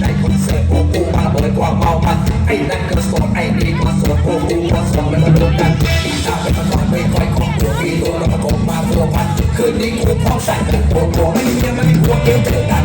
ในคอนเสิร์ตพวกกูมาเบิดความเมามันไอ้นั่นก็โสดไอ้นี่ก็โสดพวกกูก็โสดแล้วมารวมกันอีตาเป็นมันนอนไม่ค่อยของตัวมีตัวแล้วมาโกงมาตัวพันคืนนี้กูพ้อมใส่กันตัวตัวไม่มีเมียไม่มีผัวเดียวเจอกัน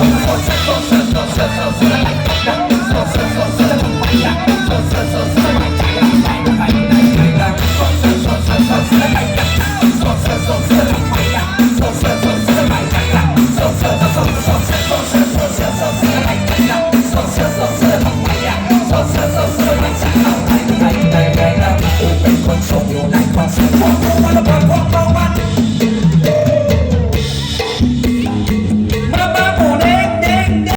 我是风